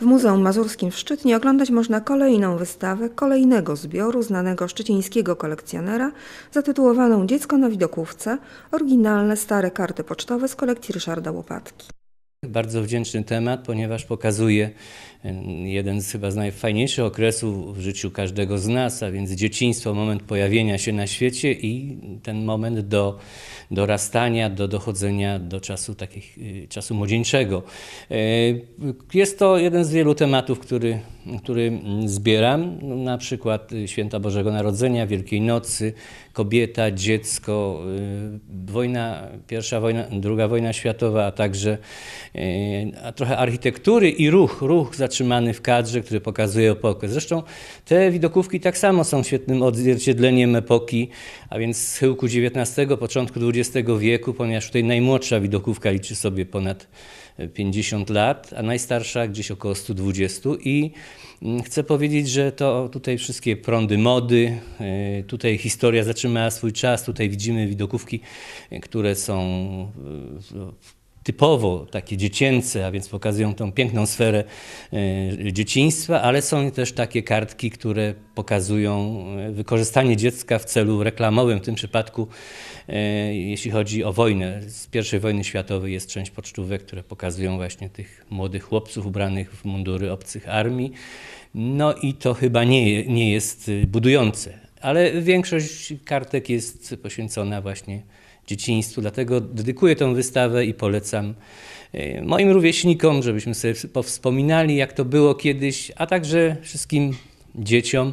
W Muzeum Mazurskim w Szczytnie oglądać można kolejną wystawę kolejnego zbioru znanego szczecińskiego kolekcjonera zatytułowaną Dziecko na widokówce oryginalne stare karty pocztowe z kolekcji Ryszarda Łopatki. Bardzo wdzięczny temat, ponieważ pokazuje jeden z chyba z najfajniejszych okresów w życiu każdego z nas, a więc dzieciństwo, moment pojawienia się na świecie i ten moment do dorastania, do dochodzenia do czasu takich, y, czasu młodzieńczego. E, Jest to jeden z wielu tematów, który, który mm, zbieram, No, na przykład y, Święta Bożego Narodzenia, Wielkiej Nocy, kobieta, dziecko, y, wojna, pierwsza wojna, druga wojna światowa, a także y, a trochę architektury i ruch, ruch zatrzymany w kadrze, który pokazuje epokę. Zresztą te widokówki tak samo są świetnym odzwierciedleniem epoki, a więc schyłku XIX, początku XX wieku, ponieważ tutaj najmłodsza widokówka liczy sobie ponad 50 lat, a najstarsza gdzieś około 120 i chcę powiedzieć, że to tutaj wszystkie prądy mody, y, tutaj historia zatrzymała swój czas, tutaj widzimy widokówki, y, które są y, typowo takie dziecięce, a więc pokazują tą piękną sferę e, dzieciństwa, ale są też takie kartki, które pokazują e, wykorzystanie dziecka w celu reklamowym. W tym przypadku, e, jeśli chodzi o wojnę, z I wojny światowej jest część pocztówek, które pokazują właśnie tych młodych chłopców ubranych w mundury obcych armii. No i to chyba nie, nie jest budujące, ale większość kartek jest poświęcona właśnie dzieciństwu, dlatego dedykuję tę wystawę i polecam e, moim rówieśnikom, żebyśmy sobie powspominali, jak to było kiedyś, a także wszystkim dzieciom,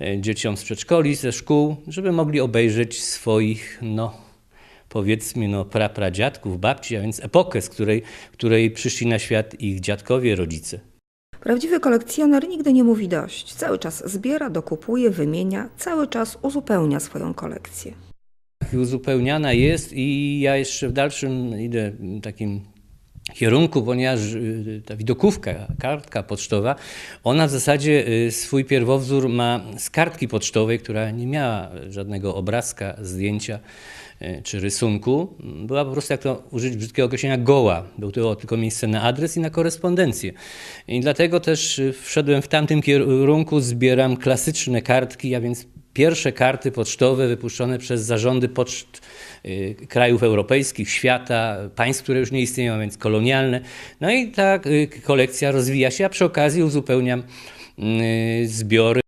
e, dzieciom z przedszkoli, ze szkół, żeby mogli obejrzeć swoich, no powiedzmy, no prapradziadków, babci, a więc epokę, z której, której przyszli na świat ich dziadkowie, rodzice. Prawdziwy kolekcjoner nigdy nie mówi dość. Cały czas zbiera, dokupuje, wymienia, cały czas uzupełnia swoją kolekcję. Uzupełniana jest i ja jeszcze w dalszym idę takim kierunku, ponieważ y, ta widokówka, kartka pocztowa, ona w zasadzie y, swój pierwowzór ma z kartki pocztowej, która nie miała żadnego obrazka, zdjęcia y, czy rysunku. Była po prostu, jak to użyć brzydkiego określenia, goła. Był to tylko miejsce na adres i na korespondencję. I dlatego też wszedłem w tamtym kierunku, zbieram klasyczne kartki, a więc pierwsze karty pocztowe wypuszczone przez zarządy poczt y, krajów europejskich, świata, państw, które już nie istnieją, a więc kolonialne. No i ta y, kolekcja rozwija się, a przy okazji uzupełniam y, zbiory